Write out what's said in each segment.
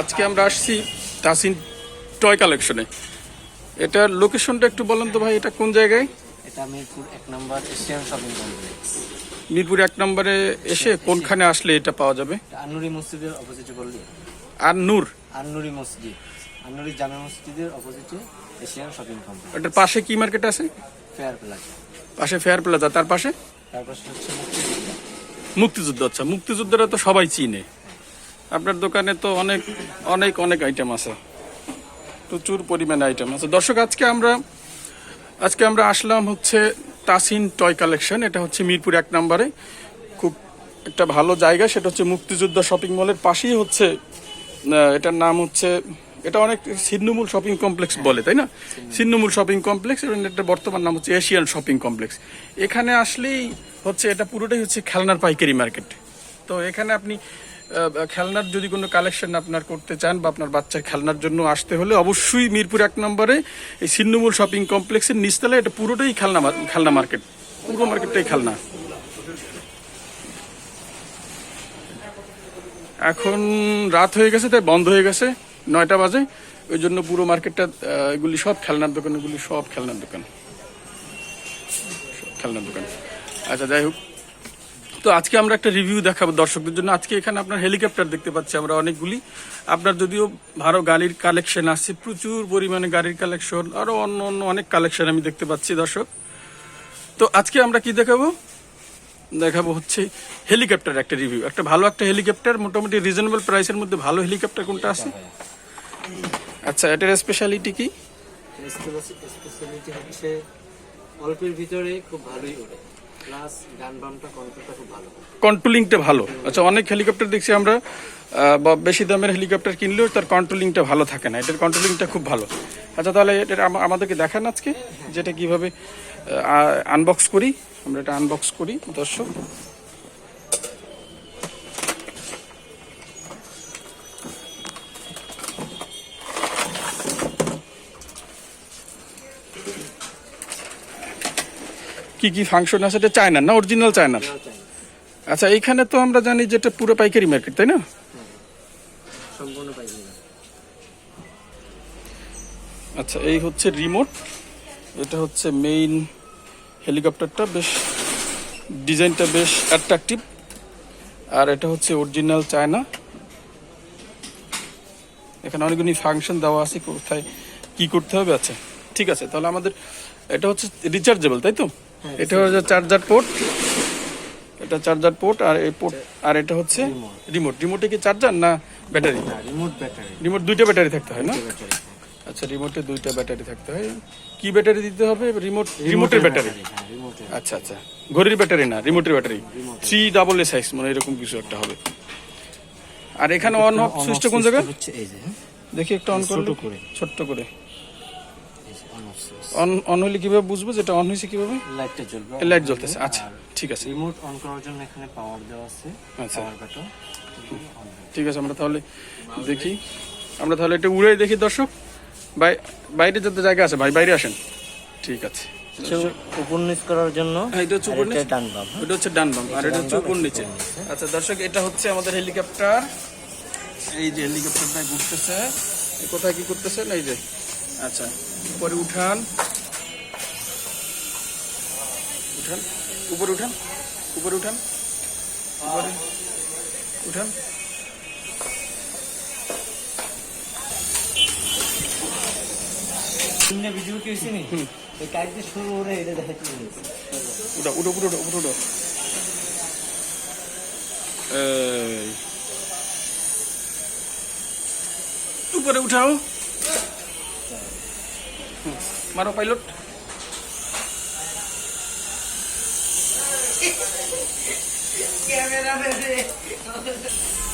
আজকে আমরা আসছি তাসিন টয় কালেকশনে। এটার লোকেশনটা একটু বলেন তো ভাই এটা কোন জায়গায়? এটা মিরপুর এক নম্বর এশিয়ান শপিং কমপ্লেক্স। মিরপুর এক নম্বরে এসে কোনখানে আসলে এটা পাওয়া যাবে? এটা আন্নুরি মসজিদের অপোজিটে বললি? আর নূর আন্নুরি মসজিদ। আন্নুরি জামে মসজিদের অপোজিটে এশিয়ান শপিং কমপ্লেক্স। এটার পাশে কি মার্কেট আছে? Fair Plaza. পাশে ফেয়ার প্লাজা তার পাশে? তারপর হচ্ছে মুক্তিযোদ্ধা। মুক্তিযুদ্ধ আচ্ছা। মুক্তিযুদ্ধরা তো সবাই চিনে। আপনার দোকানে তো অনেক অনেক অনেক আইটেম আছে। প্রচুর পরিমাণে আইটেম আছে। দর্শক, আজকে আমরা আজকে আমরা আসলাম হচ্ছে তাসিন টয় কালেকশন এটা হচ্ছে মিরপুর এক নম্বরে। খুব একটা ভালো জায়গা। সেটা হচ্ছে মুক্তিযুদ্ধ শপিং মলের পাশেই হচ্ছে এটার নাম হচ্ছে, এটা অনেক ছিন্নমূল শপিং কমপ্লেক্স বলে, তাই না? ছিন্নমূল শপিং কমপ্লেক্স এবং এটা বর্তমান নাম হচ্ছে এশিয়ান শপিং কমপ্লেক্স এখানে আসলেই হচ্ছে, এটা পুরোটাই হচ্ছে খেলনার পাইকারি মার্কেট তো এখানে আপনি খেলনার যদি কোনো কালেকশন আপনার করতে চান বা আপনার বাচ্চার খেলনার জন্য আসতে হলে অবশ্যই মিরপুর এক নম্বরে এই ছিন্নমূল শপিং কমপ্লেক্সের নিচতলায় এটা পুরোটাই খেলনা খেলনা মার্কেট পুরো মার্কেটটাই খেলনা। এখন রাত হয়ে গেছে, তাই বন্ধ হয়ে গেছে, নয়টা বাজে। ওই জন্য পুরো মার্কেটটা এগুলি সব খেলনার দোকান, এগুলি সব খেলনার দোকান। খেলনার দোকান। আচ্ছা যাই হোক। তো আজকে আমরা একটা রিভিউ দেখাবো দর্শকদের জন্য। আজকে এখানে আপনার হেলিকপ্টার দেখতে পাচ্ছি আমরা অনেকগুলি। আপনার যদিও ভালো গাড়ির কালেকশন আসছে প্রচুর পরিমাণে গাড়ির কালেকশন আরও অন্য অন্য অনেক কালেকশন আমি দেখতে পাচ্ছি দর্শক। তো আজকে আমরা কি দেখাবো? দেখাবো হচ্ছে হেলিকপ্টার একটা রিভিউ একটা ভালো একটা হেলিকপ্টার মোটামুটি রিজনেবল প্রাইসের মধ্যে ভালো হেলিকপ্টার কোনটা আছে? আচ্ছা এটার স্পেশালিটি কি? স্পেশালিটি হচ্ছে অল্পের ভিতরে খুব ভালোই বামটা কন্ট্রোলটা ভালো। আচ্ছা অনেক হেলিকপ্টার দেখছি আমরা বা বেশি দামের হেলিকপ্টার কিনলেও তার কন্ট্রোলিংটা ভালো থাকে না। এটার কন্ট্রোলিংটা খুব ভালো। আচ্ছা তাহলে এটা আমাদেরকে দেখান আজকে, যেটা কীভাবে আনবক্স করি। আমরা এটা আনবক্স করি, দর্শক। কি কি ফাংশন আছে এটা চায়নার না অরিজিনাল চায়নার আচ্ছা এইখানে তো আমরা জানি যে এটা পুরো পাইকারি মার্কেট তাই না? সম্পূর্ণ আচ্ছা এই হচ্ছে রিমোট এটা হচ্ছে মেইন হেলিকপ্টারটা বেশ ডিজাইনটা বেশ অ্যাট্রাকটিভ আর এটা হচ্ছে অরিজিনাল চায়না এখানে অনেকগুলি ফাংশন দেওয়া আছে কোথায় কি করতে হবে আচ্ছা ঠিক আছে তাহলে আমাদের এটা হচ্ছে রিচার্জেবল তাই তো? এটা হচ্ছে চার্জার পোর্ট। এটা চার্জার পোর্ট আর এই পোর্ট আর এটা হচ্ছে রিমোট রিমোটে কি চার্জার না ব্যাটারি? রিমোট ব্যাটারি রিমোট দুইটা ব্যাটারি থাকতে হয় না? আচ্ছা রিমোটে দুইটা ব্যাটারি থাকতে হয়। কি ব্যাটারি দিতে হবে? রিমোট রিমোটের ব্যাটারি হ্যাঁ আচ্ছা আচ্ছা। ঘড়ির ব্যাটারি না রিমোটের battery three double A size মানে এরকম কিছু একটা হবে। আর এখানে অন অফ সুইচটা কোন জায়গায়? হ্যাঁ? দেখি একটু অন করে। ছোট্ট করে। অন অন হলে কীভাবে বুঝব যেটা অন হয়েছে কীভাবে? লাইটটা জ্বলবে। লাইট জ্বলতেছে আচ্ছা ঠিক আছে। রিমোট অন করার জন্য এখানে পাওয়ার দেওয়া আছে আচ্ছা। ঠিক আছে আমরা তাহলে দেখি। আমরা তাহলে এটা উড়ে দেখি দর্শক। বাই- বাইরে যত জায়গা আছে ভাই বাইরে আসেন। ঠিক আছে। উপর নিচ করার জন্য হ্যাঁ, এটা হচ্ছে উপর নিচ? ডান বাম হ্যাঁ? হচ্ছে ডান বাম আর এটা হচ্ছে উপর নিচে আচ্ছা দর্শক এটা হচ্ছে আমাদের হেলিকপ্টার। এই যে হেলিকপ্টারটা ঘুরতেছে। কোথায় কি করতেছেন? এই যে আচ্ছা। উপরে উঠান। উঠান। উপরে উঠান। উপরে উঠান। উপরে উঠান। উপরে উঠাও Maro pilot.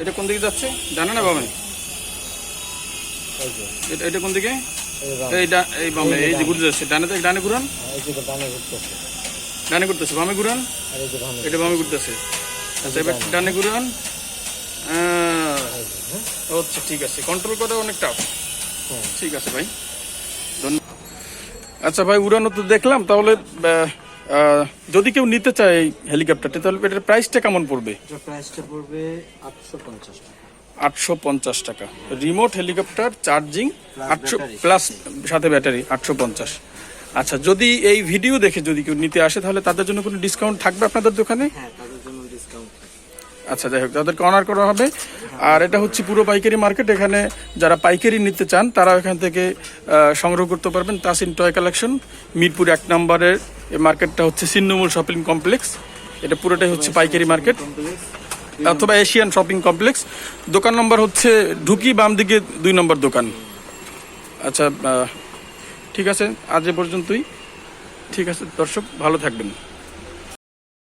এটা কোন দিকে যাচ্ছে? না বামে? এটা কোন দিকে? এই বামে, এই যে ঘুরতে যাচ্ছে। ডানে ডানে ঘুরান। ডানে ঘুরতেছে। বামে ঘুরান। এটা বামে ঘুরতেছে। আচ্ছা এবার ডানে ঘুরান। আচ্ছা ঠিক আছে। কন্ট্রোল করা অনেক টাফ ঠিক আছে ভাই। আচ্ছা ভাই উড়ানো তো দেখলাম তাহলে যদি কেউ নিতে চায় এই হেলিকপ্টারটি তাহলে এটার প্রাইসটা কেমন পড়বে? প্রাইসটা পড়বে আটশো পঞ্চাশ টাকা। আটশো পঞ্চাশ টাকা। রিমোট হেলিকপ্টার চার্জিং আটশো প্লাস সাথে ব্যাটারি আটশো পঞ্চাশ। আচ্ছা যদি এই ভিডিও দেখে যদি কেউ নিতে আসে তাহলে তাদের জন্য কোনো ডিসকাউন্ট থাকবে আপনাদের দোকানে? হ্যাঁ আচ্ছা যাই হোক তাদেরকে অনার করা হবে। আর এটা হচ্ছে পুরো পাইকারি মার্কেট। এখানে যারা পাইকারি নিতে চান, তারা এখান থেকে সংগ্রহ করতে পারবেন তাসিন টয় কালেকশন। মিরপুর এক নম্বরের মার্কেটটা হচ্ছে সিন্নমূল শপিং কমপ্লেক্স। এটা পুরোটাই হচ্ছে পাইকারি মার্কেট। অথবা এশিয়ান শপিং কমপ্লেক্স। দোকান নম্বর হচ্ছে ঢুকি বাম দিকে দুই নম্বর দোকান। আচ্ছা ঠিক আছে, আজ এ পর্যন্তই। ঠিক আছে, দর্শক, ভালো থাকবেন।